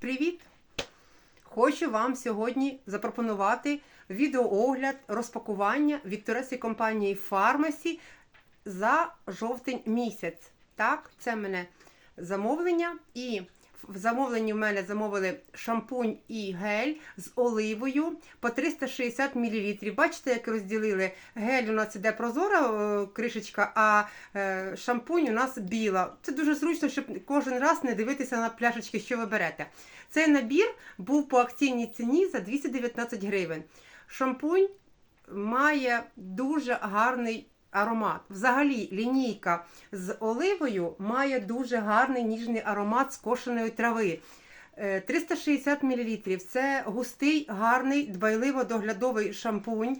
Привіт! Хочу вам сьогодні запропонувати відеоогляд розпакування від турецької компанії Pharmacy за жовтень місяць. Так, це мене замовлення. І в замовленні в мене замовили шампунь і гель з оливою по 360 мл. Бачите, як розділили? Гель у нас іде прозора е, кришечка, а е, шампунь у нас біла. Це дуже зручно, щоб кожен раз не дивитися на пляшечки, що ви берете. Цей набір був по акційній ціні за 219 гривень. Шампунь має дуже гарний аромат. Взагалі, лінійка з оливою має дуже гарний ніжний аромат скошеної трави. Е, 360 мл це густий, гарний, дбайливо доглядовий шампунь.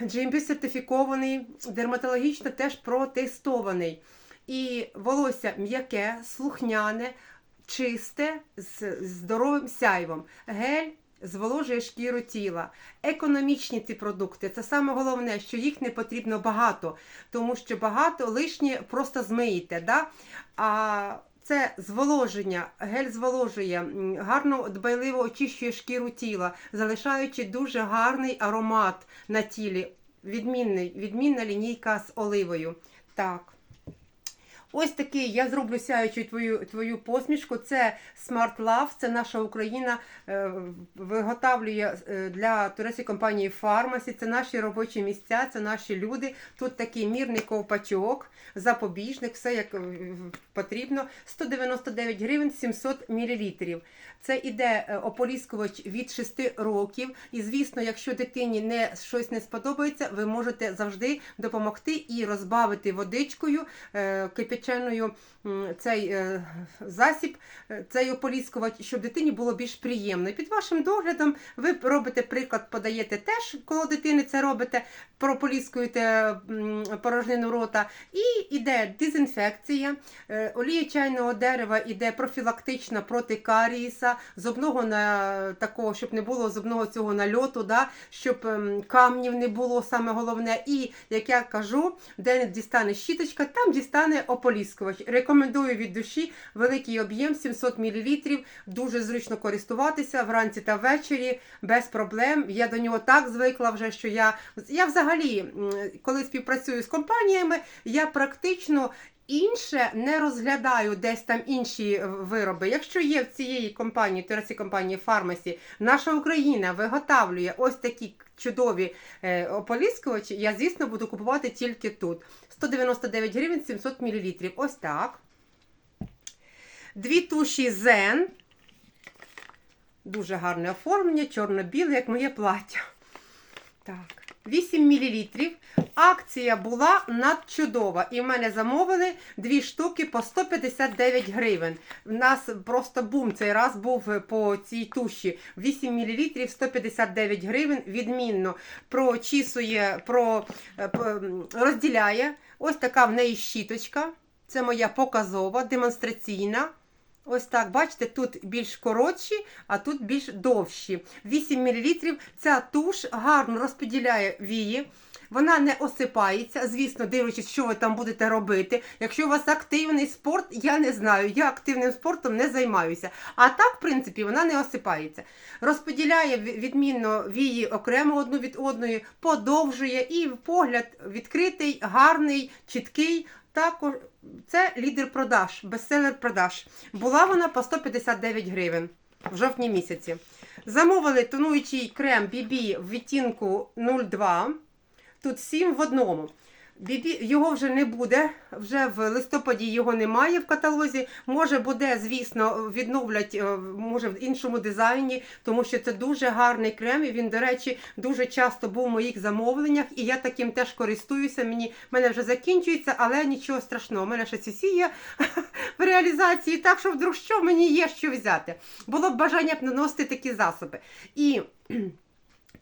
GMP сертифікований, дерматологічно теж протестований. І волосся м'яке, слухняне, чисте, з здоровим сяйвом. Гель зволожує шкіру тіла. Економічні ці продукти. Це саме головне, що їх не потрібно багато, тому що багато лишнє просто змиєте. Да? А це зволоження, гель зволожує, гарно дбайливо очищує шкіру тіла, залишаючи дуже гарний аромат на тілі. Відмінний, відмінна лінійка з оливою. Так. Ось такий я зроблю сяючу твою твою посмішку. Це Smart Love, це наша Україна е, виготовлює е, для турецької компанії Pharmacy. Це наші робочі місця, це наші люди. Тут такий мірний ковпачок, запобіжник, все як е, потрібно. 199 гривень 700 мл. Це іде е, ополіскувач від 6 років. І звісно, якщо дитині не щось не сподобається, ви можете завжди допомогти і розбавити водичкою е, кипяченою м, цей е, засіб, е, цей ополіскувач, щоб дитині було більш приємно. І під вашим доглядом ви робите приклад, подаєте теж, коли дитини це робите, прополіскуєте порожнину рота. І йде дезінфекція, е, олія чайного дерева іде профілактична проти карієса, зубного на такого, щоб не було зубного цього нальоту, да, щоб ем, камнів не було, саме головне. І як я кажу, де не дістане щіточка, там дістане ополіскувач. Рекомендую від душі великий об'єм 700 мл. Дуже зручно користуватися вранці та ввечері без проблем. Я до нього так звикла вже, що я, я взагалі, коли співпрацюю з компаніями, я практично. Інше не розглядаю десь там інші вироби. Якщо є в цієї компанії, турецькій компанії Pharmacy, наша Україна виготовлює ось такі чудові е, ополіскувачі, я, звісно, буду купувати тільки тут. 199 гривень 700 мл. Ось так. Дві туші Zen. Дуже гарне оформлення, чорно-біле, як моє плаття. Так. 8 мл. Акція була надчудова. І в мене замовили дві штуки по 159 гривень. У нас просто бум цей раз був по цій туші. 8 мл 159 гривень. Відмінно прочісує, про, е, розділяє. Ось така в неї щіточка. Це моя показова, демонстраційна. Ось так, бачите, тут більш коротші, а тут більш довші. 8 мл. Ця туш гарно розподіляє вії. Вона не осипається, звісно, дивлячись, що ви там будете робити. Якщо у вас активний спорт, я не знаю, я активним спортом не займаюся. А так, в принципі, вона не осипається. Розподіляє відмінно вії окремо одну від одної, подовжує і погляд відкритий, гарний, чіткий. Також це лідер продаж, бестселер продаж. Була вона по 159 гривень в жовтні місяці. Замовили тонуючий крем BB в відтінку 02. Тут 7 в одному. BB, його вже не буде, вже в листопаді його немає в каталозі. Може буде, звісно, відновлять, е, може в іншому дизайні, тому що це дуже гарний крем. І він, до речі, дуже часто був у моїх замовленнях, і я таким теж користуюся. Мені мене вже закінчується, але нічого страшного. У мене ще ці в реалізації, так що вдруг що мені є що взяти. Було б бажання б наносити такі засоби. І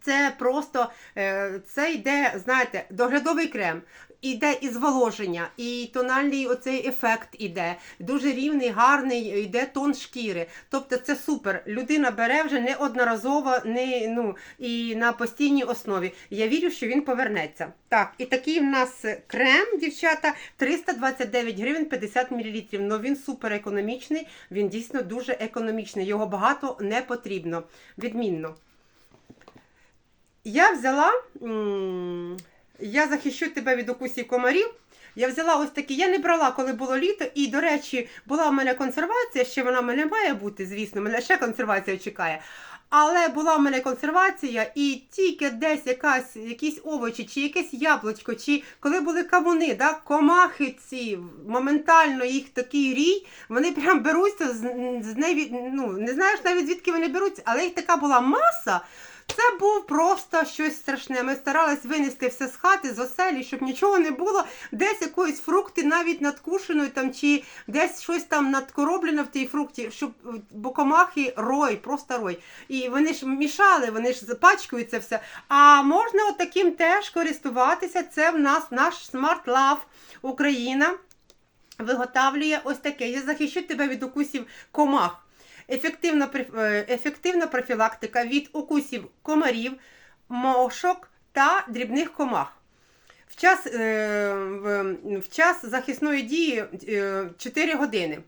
Це просто е, це йде, знаєте, доглядовий крем. Іде і зволоження, і тональний оцей ефект іде. Дуже рівний, гарний, йде тон шкіри. Тобто це супер. Людина бере вже неодноразово, не, ну, і на постійній основі. Я вірю, що він повернеться. Так, і такий в нас крем, дівчата, 329 гривень 50 мл. Ну він супер економічний, він дійсно дуже економічний. Його багато не потрібно. Відмінно. Я взяла, я захищу тебе від укусів комарів. Я взяла ось такі, я не брала, коли було літо, і, до речі, була в мене консервація, ще вона в мене має бути, звісно, мене ще консервація чекає. Але була в мене консервація, і тільки десь якась, якісь овочі, чи якесь яблучко, чи коли були кавуни, да, комахи ці, моментально їх такий рій, вони прям беруться з, з ну, не знаєш навіть звідки вони беруться, але їх така була маса. Це був просто щось страшне. Ми старались винести все з хати, з оселі, щоб нічого не було. Десь якоїсь фрукти навіть надкушеної там, чи десь щось там надкороблено в тій фрукті, щоб бо комахи рой, просто рой. І вони ж мішали, вони ж запачкуються все. А можна отаким теж користуватися. Це в нас наш Smart Love Україна. Виготовлює ось таке. Я захищу тебе від укусів комах. Ефективна, е, ефективна профілактика від укусів комарів, мошок та дрібних комах. В час, е, в, час захисної дії е, 4 години.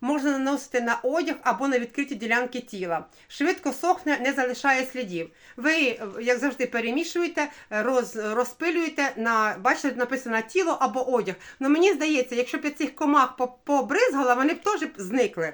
Можна наносити на одяг або на відкриті ділянки тіла. Швидко сохне, не залишає слідів. Ви, е, як завжди, перемішуєте, роз, розпилюєте на, бачите, написано тіло або одяг. Ну мені здається, якщо б я цих комах побризгала, вони б теж зникли.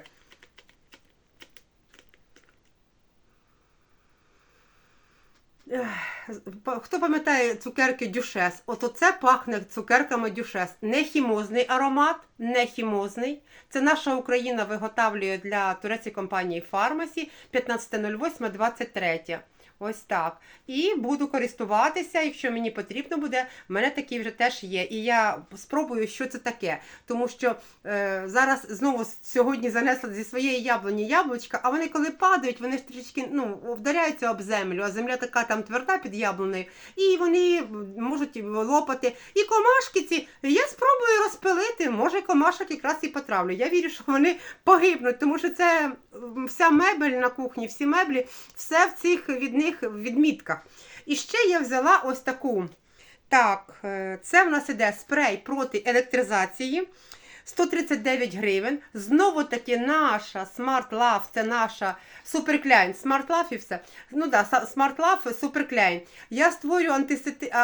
Хто пам'ятає цукерки Дюшес? От оце пахне цукерками Дюшес. Не хімозний аромат, не хімозний. Це наша Україна виготовлює для турецької компанії Фармасі 15.08.23. Ось так. І буду користуватися, якщо мені потрібно буде. в мене такі вже теж є. І я спробую, що це таке. Тому що е, зараз знову сьогодні занесла зі своєї яблуні яблучка, а вони коли падають, вони ж трішки ну, вдаряються об землю, а земля така там тверда під яблунею, і вони можуть лопати. І комашки ці я спробую розпилити. Може, комашок якраз і потравлю. Я вірю, що вони погибнуть, тому що це вся мебель на кухні, всі меблі, все в цих від відмітках. І ще я взяла ось таку. Так, е, це в нас іде спрей проти електризації. 139 гривень. Знову таки наша Smart Love, це наша суперкляйн. Smart Love і все. Ну да, Smart Love суперкляйн. Я створю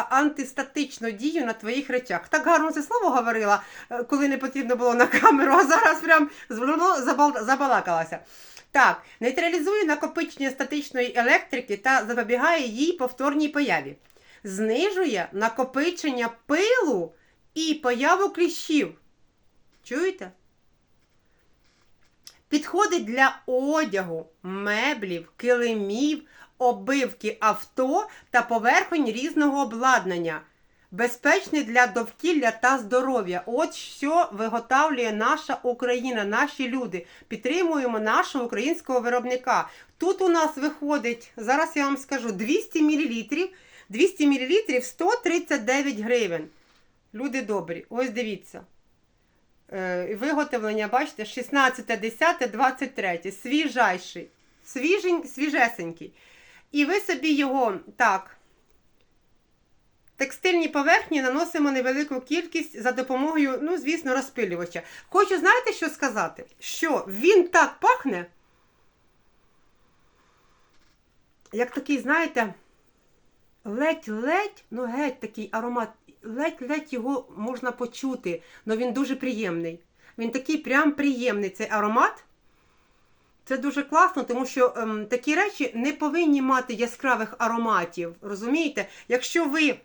антистатичну дію на твоїх речах. Так гарно це слово говорила, е, коли не потрібно було на камеру, а зараз прям забалакалася. Так, нейтралізує накопичення статичної електрики та запобігає їй повторній появі. Знижує накопичення пилу і появу кліщів. Чуєте? Підходить для одягу, меблів, килимів, обивки авто та поверхонь різного обладнання. Безпечний для довкілля та здоров'я. От що виготовлює наша Україна, наші люди. Підтримуємо нашого українського виробника. Тут у нас виходить, зараз я вам скажу, 200 мл, 200 мл 139 гривень. Люди добрі, ось дивіться. Е, Виготовлення, бачите, 16, 10, 23. Свіжайший. Свіжень, свіжесенький. І ви собі його так. Текстильні поверхні наносимо невелику кількість за допомогою, ну, звісно, розпилювача. Хочу, знаєте, що сказати? Що він так пахне, як такий, знаєте, ледь-ледь, ну геть такий аромат, ледь-ледь його можна почути, але він дуже приємний. Він такий прям приємний цей аромат. Це дуже класно, тому що ем, такі речі не повинні мати яскравих ароматів. Розумієте? Якщо ви.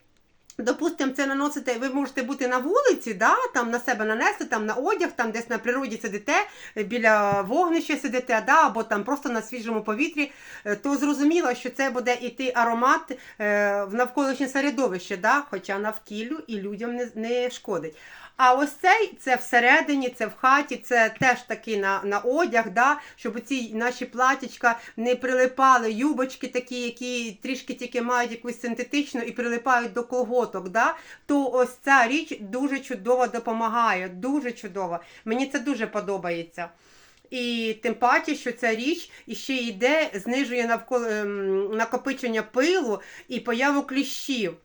Допустимо, це наносите, ви можете бути на вулиці, да, там на себе нанести, там на одяг, там десь на природі сидите, е, біля вогнища сидите, да, або там просто на свіжому повітрі, е, то зрозуміло, що це буде іти аромат е, в навколишнє середовище, да, хоча навкіллю і людям не, не шкодить. А ось цей це всередині, це в хаті, це теж такий на, на одяг, да, щоб ці наші платічка не прилипали, юбочки такі, які трішки тільки мають якусь синтетичну і прилипають до колготок. Да, то ось ця річ дуже чудово допомагає. Дуже чудово. Мені це дуже подобається. І тим паче, що ця річ іще йде, знижує навколо ем, накопичення пилу і появу кліщів.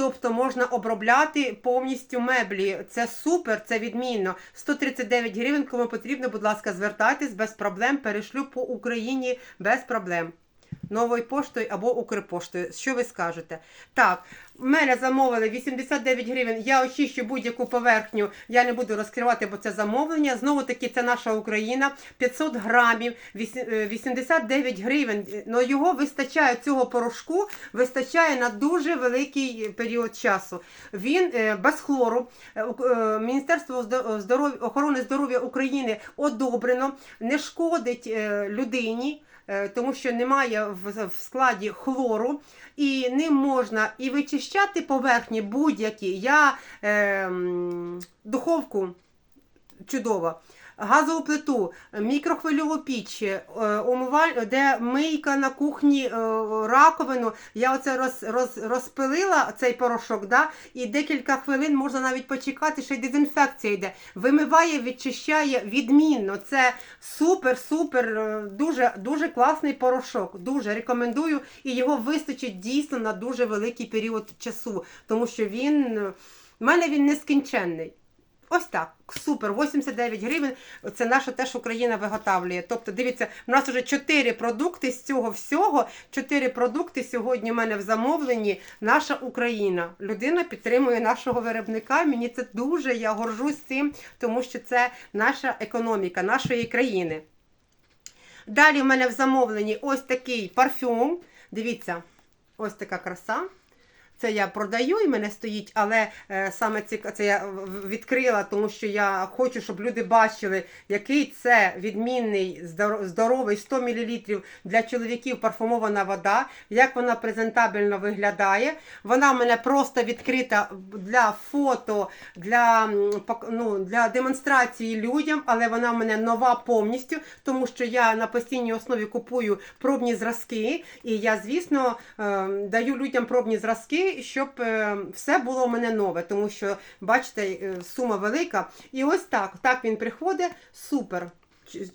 Тобто можна обробляти повністю меблі. Це супер, це відмінно. 139 гривень, кому потрібно, будь ласка, звертайтесь без проблем. Перешлю по Україні без проблем. Новою поштою або Укрпоштою. Що ви скажете? Так, в мене замовили 89 гривень. Я очищу будь-яку поверхню. Я не буду розкривати, бо це замовлення. Знову таки, це наша Україна. 500 грамів, е, 89 гривень. Ну його вистачає цього порошку, вистачає на дуже великий період часу. Він е, без хлору. Е, е, Міністерство охорони здоров'я України одобрено, не шкодить е, людині. Е, Тому що немає в складі хлору, і ним можна і вичищати поверхні будь-які. Я е, духовку чудово. Газову плиту, мікрохвильову піч, е, умиваль, де мийка на кухні, е, раковину. Я оце роз, роз, розпилила цей порошок, да? і декілька хвилин можна навіть почекати, ще й дезінфекція йде. Вимиває, відчищає відмінно. Це супер, супер, е, дуже, дуже класний порошок. Дуже рекомендую. І його вистачить дійсно на дуже великий період часу, тому що він. е, в мене він нескінченний. Ось так, супер, 89 гривень. Це наша теж Україна виготовлює. Тобто, дивіться, у нас вже 4 продукти з цього всього. 4 продукти сьогодні у мене в замовленні. Наша Україна. Людина підтримує нашого виробника. Мені це дуже, я горжусь цим, тому що це наша економіка, нашої країни. Далі в мене в замовленні ось такий парфюм. Дивіться, ось така краса. Це я продаю і мене стоїть, але е, саме ці, це я відкрила, тому що я хочу, щоб люди бачили, який це відмінний здоровий 100 мл для чоловіків парфумована вода, як вона презентабельно виглядає. Вона в мене просто відкрита для фото, для, ну, для демонстрації людям, але вона в мене нова повністю, тому що я на постійній основі купую пробні зразки, і я, звісно, е, даю людям пробні зразки, щоб е, все було у мене нове, тому що, бачите, е, сума велика. І ось так, так він приходить, супер.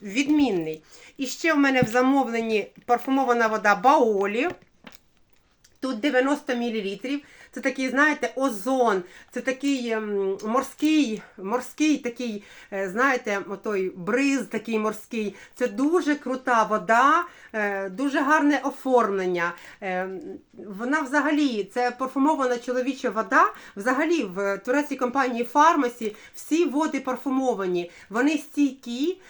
Відмінний. І ще в мене в замовленні парфумована вода Баолі. Тут 90 мл. Це такий, знаєте, озон, це такий ем, морський, морський такий, е, знаєте, отой бриз такий морський. Це дуже крута вода, е, дуже гарне оформлення. Е, Вона взагалі, це парфумована чоловіча вода. Взагалі в турецькій компанії Фармасі всі води парфумовані. Вони стійкі,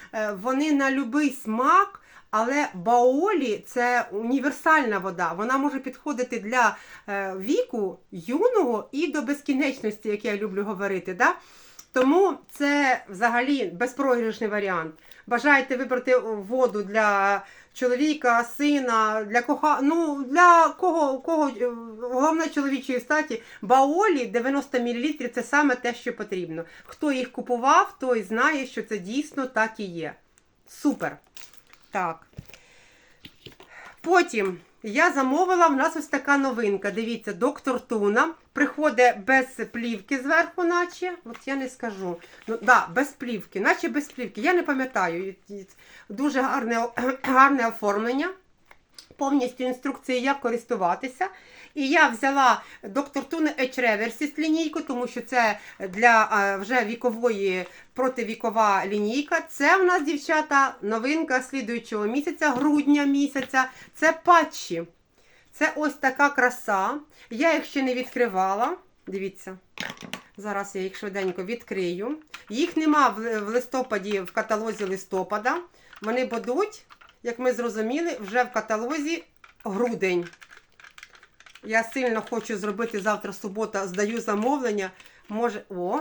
вони на будь-який смак. Але баолі це універсальна вода. Вона може підходити для е, віку юного і до безкінечності, як я люблю говорити. Да? Тому це взагалі безпрограшний варіант. Бажаєте вибрати воду для чоловіка, сина, для коха... ну, для кого, кого е, головне чоловічої статі. Баолі 90 мл це саме те, що потрібно. Хто їх купував, той знає, що це дійсно так і є. Супер! Так. Потім я замовила, в нас ось така новинка. Дивіться, доктор Туна. Приходить без плівки зверху, наче. От я не скажу. Ну, да, без плівки, наче без плівки. Я не пам'ятаю. Дуже гарне, гарне оформлення. Повністю інструкції, як користуватися. І я взяла доктор Туне Reversis лінійку, тому що це для вже вікової противікова лінійка. Це в нас, дівчата, новинка слідуючого місяця, грудня місяця. Це патчі. Це ось така краса. Я їх ще не відкривала. Дивіться. Зараз я їх швиденько відкрию. Їх нема в листопаді в каталозі листопада. Вони будуть, як ми зрозуміли, вже в каталозі грудень. Я сильно хочу зробити завтра субота, здаю замовлення. Може. О!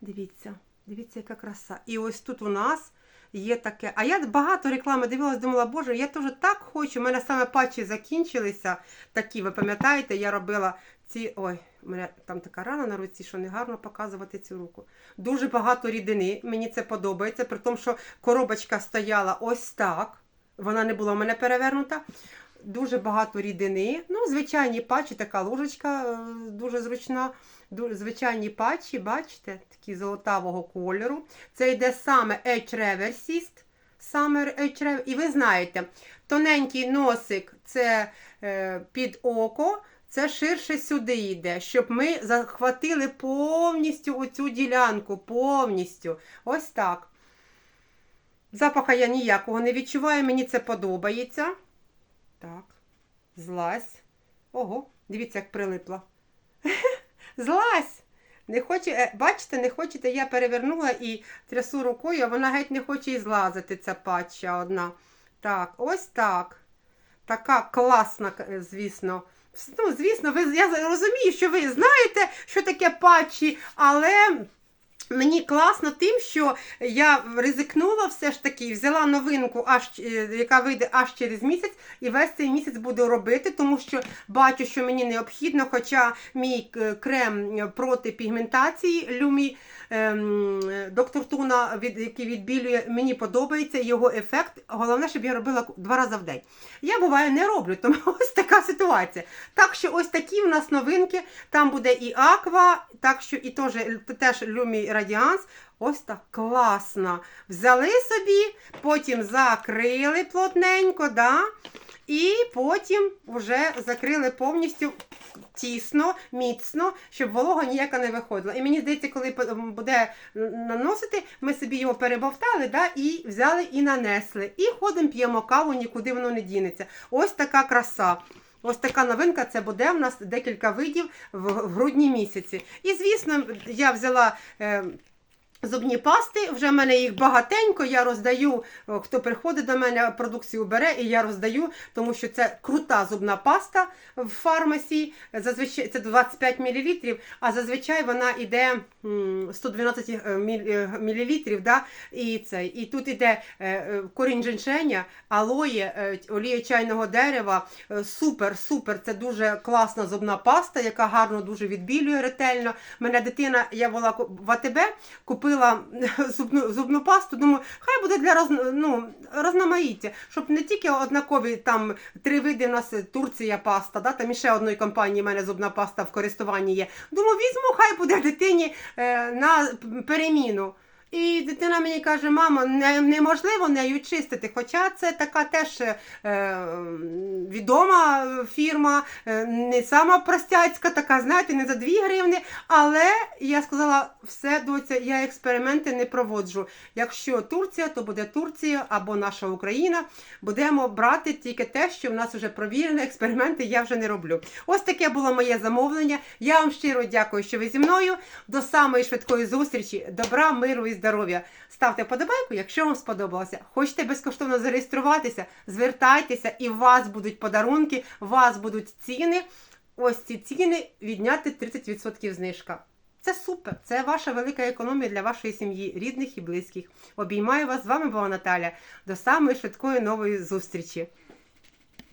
Дивіться, дивіться, яка краса. І ось тут у нас є таке. А я багато реклами дивилась, думала, боже, я теж так хочу. У мене саме патчі закінчилися. Такі, ви пам'ятаєте, я робила ці. Ой, мене там така рана на руці, що не гарно показувати цю руку. Дуже багато рідини. Мені це подобається, при тому, що коробочка стояла ось так. Вона не була у мене перевернута. Дуже багато рідини. Ну, звичайні патчі, така ложечка е, дуже зручна. Звичайні патчі, бачите, такі золотавого кольору. Це йде саме Edge Reversist. Саме Edge Rev- І ви знаєте, тоненький носик це е, під око, це ширше сюди йде, щоб ми захватили повністю оцю ділянку. Повністю. Ось так. Запаха я ніякого не відчуваю, мені це подобається. Так, злазь. Ого, дивіться, як прилипла. Злазь! Не хоче, е, бачите, не хочете, я перевернула і трясу рукою, а вона геть не хоче і злазити, ця патча одна. Так, ось так. Така класна, е, звісно. Ну, звісно, ви, я розумію, що ви знаєте, що таке патчі, але мені класно тим, що я ризикнула все ж таки, взяла новинку, аж, е, яка вийде аж через місяць, і весь цей місяць буду робити, тому що бачу, що мені необхідно, хоча мій е, крем проти пігментації Люмі доктор Туна, від, який відбілює, мені подобається його ефект. Головне, щоб я робила два рази в день. Я буває не роблю, тому ось така ситуація. Так що ось такі в нас новинки. Там буде і Аква, так що і теж, теж Люмі Радіанс. Ось так класно. Взяли собі, потім закрили плотненько, да? І потім вже закрили повністю тісно, міцно, щоб волога ніяка не виходила. І мені здається, коли буде наносити, ми собі його перебовтали да, і взяли і нанесли. І ходимо, п'ємо каву, нікуди воно не дінеться. Ось така краса. Ось така новинка, це буде в нас декілька видів в грудні місяці. І звісно, я взяла. Е, Зубні пасти, вже в мене їх багатенько. Я роздаю, хто приходить до мене, продукцію бере, і я роздаю, тому що це крута зубна паста в фармасі. Зазвичай це 25 мл, а зазвичай вона йде 112 мл. Да? І, це, і тут іде е, е, корінь женьшеня, алоє, е, олія чайного дерева. Е, Супер, супер. Це дуже класна зубна паста, яка гарно дуже відбілює ретельно. Мене дитина, я була в АТБ, купила зубну, зубну пасту. Думаю, хай буде для роз, ну, розномаїття, щоб не тільки однакові там три види. У нас Турція паста, да, там іще одної компанії в мене зубна паста в користуванні є. Думаю, візьму, хай буде дитині е, на переміну. І дитина мені каже, мамо, не, неможливо нею чистити. Хоча це така теж е, відома фірма, е, не сама простяцька, така, знаєте, не за 2 гривни. Але я сказала, все, доця, я експерименти не проводжу. Якщо Турція, то буде Турція або наша Україна. Будемо брати тільки те, що в нас вже провірено, експерименти я вже не роблю. Ось таке було моє замовлення. Я вам щиро дякую, що ви зі мною. До самої швидкої зустрічі. Добра, миру і здоров'я. Ставте вподобайку, якщо вам сподобалося. Хочете безкоштовно зареєструватися, звертайтеся, і у вас будуть подарунки, у вас будуть ціни. Ось ці ціни відняти 30% знижка. Це супер, це ваша велика економія для вашої сім'ї, рідних і близьких. Обіймаю вас, з вами була Наталя. До самої швидкої нової зустрічі.